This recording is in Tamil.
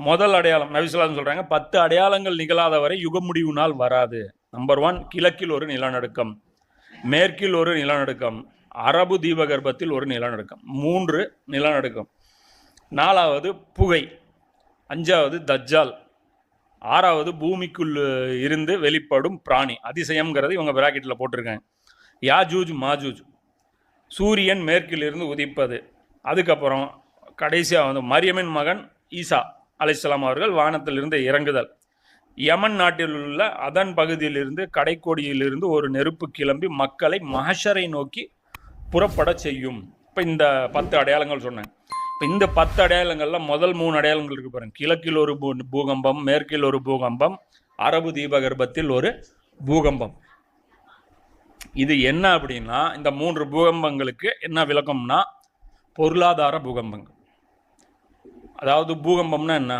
முதல் அடையாளம் நபிசுல்லாம் சொல்கிறாங்க பத்து அடையாளங்கள் நிகழாத வரை யுக முடிவு நாள் வராது. நம்பர் ஒன் கிழக்கில் ஒரு நிலநடுக்கம் மேற்கில் ஒரு நிலநடுக்கம் அரபு தீபகற்பத்தில் ஒரு நிலநடுக்கம். மூன்று நிலநடுக்கம். நாலாவது புகை. அஞ்சாவது தஜ்ஜால். ஆறாவது பூமிக்குள் இருந்து வெளிப்படும் பிராணி. அதிசயம்ங்கிறது இவங்க பிராக்கெட்டில் போட்டிருக்காங்க. யாஜூஜ் மாஜூஜ். சூரியன் மேற்கிலிருந்து உதிப்பது. அதுக்கப்புறம் கடைசியாக வந்து மரியமின் மகன் ஈசா. அலைஹிஸ்ஸலாம் அவர்கள் வானத்திலிருந்து இறங்குதல். யமன் நாட்டில் உள்ள அதன் பகுதியிலிருந்து கடைக்கோடியிலிருந்து ஒரு நெருப்பு கிளம்பி மக்களை மஹஷரை நோக்கி புறப்பட செய்யும். இப்போ இந்த பத்து அடையாளங்கள் சொன்னேன். இப்போ இந்த பத்து அடையாளங்களில் முதல் மூணு அடையாளங்கள் இருக்கு பாருங்க. கிழக்கில் ஒரு பூ பூகம்பம் மேற்கில் ஒரு பூகம்பம் அரபு தீபகற்பத்தில் ஒரு பூகம்பம். இது என்ன அப்படின்னா இந்த மூன்று பூகம்பங்களுக்கு என்ன விளக்கம்னா பொருளாதார பூகம்பங்கள். அதாவது பூகம்பம்னா என்ன?